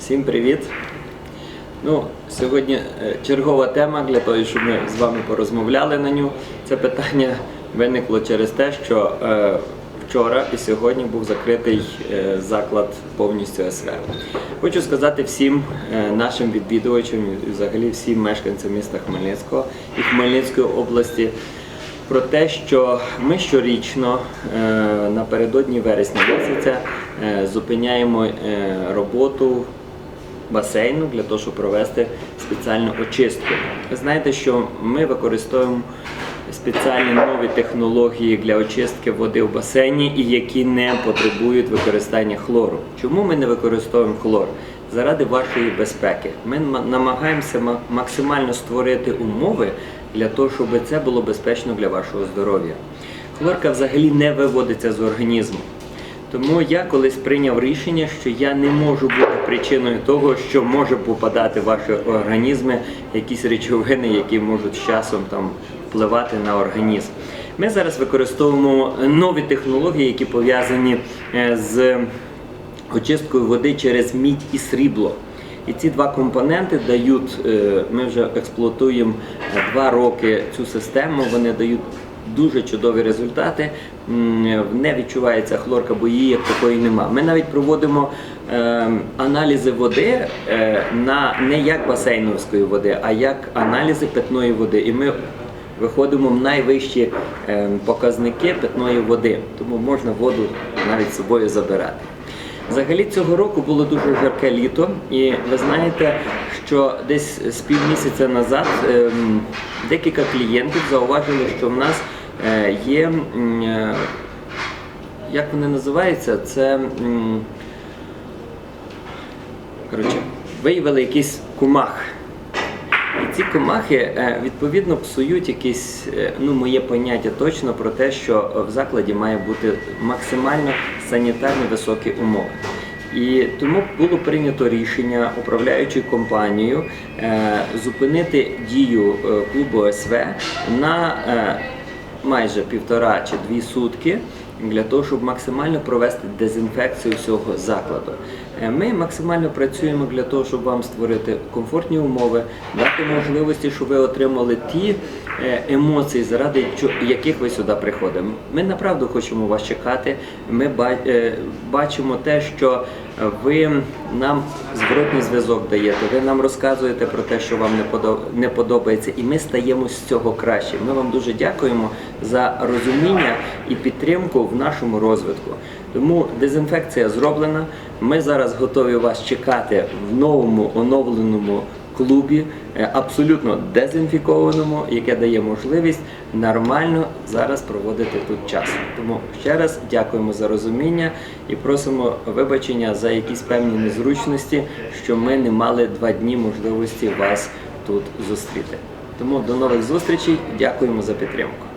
Всім привіт! Ну, сьогодні е, чергова тема для того, щоб ми з вами порозмовляли на ню. Це питання виникло через те, що е, вчора і сьогодні був закритий е, заклад повністю СВ. Хочу сказати всім е, нашим відвідувачам і взагалі всім мешканцям міста Хмельницького і Хмельницької області про те, що ми щорічно е, напередодні вересня місяця е, зупиняємо роботу басейну для того, щоб провести спеціальну очистку. Ви знаєте, що ми використовуємо спеціальні нові технології для очистки води в басейні, і які не потребують використання хлору. Чому ми не використовуємо хлор? Заради вашої безпеки. Ми намагаємося максимально створити умови для того, щоб це було безпечно для вашого здоров'я. Хлорка взагалі не виводиться з організму. Тому я колись прийняв рішення, що я не можу бути причиною того, що може попадати в ваші організми якісь речовини, які можуть з часом там впливати на організм. Ми зараз використовуємо нові технології, які пов'язані е, з очисткою води через мідь і срібло. І ці два компоненти дають, е, ми вже експлуатуємо е, два роки цю систему, вони дають дуже чудові результати. Не відчувається хлорка, бо її як такої нема. Ми навіть проводимо аналізи води е, на не як басейновської води, а як аналізи питної води. І ми виходимо в найвищі е, показники питної води, тому можна воду навіть з собою забирати. Взагалі цього року було дуже жарке літо, і ви знаєте, що десь з півмісяця назад ем, декілька клієнтів зауважили, що в нас е, є, е, як вони називаються, це коротше, виявили якийсь кумах. І ці комахи е, відповідно псують якісь, е, ну моє поняття точно про те, що в закладі має бути максимально санітарні високі умови. І тому було прийнято рішення управляючою компанією е, зупинити дію клубу СВ на майже півтора чи дві сутки для того, щоб максимально провести дезінфекцію всього закладу. Е, Ми максимально працюємо для того, щоб вам створити комфортні умови, дати можливості, щоб ви отримали ті е, емоції, заради яких ви сюди приходите. Ми направду хочемо вас чекати. Ми е, бачимо те, що ви нам зворотний зв'язок даєте. Ви нам розказуєте про те, що вам не подо- подобається, і ми стаємо з цього краще. Ми вам дуже дякуємо за розуміння і підтримку в нашому розвитку. Тому дезінфекція зроблена. Ми зараз готові вас чекати в новому оновленому клубі, е, абсолютно дезінфікованому, яке дає можливість нормально зараз проводити тут час. Тому ще раз дякуємо за розуміння і просимо вибачення за якісь певні незручності, що ми не мали два дні можливості вас тут зустріти. Тому до нових зустрічей. Дякуємо за підтримку.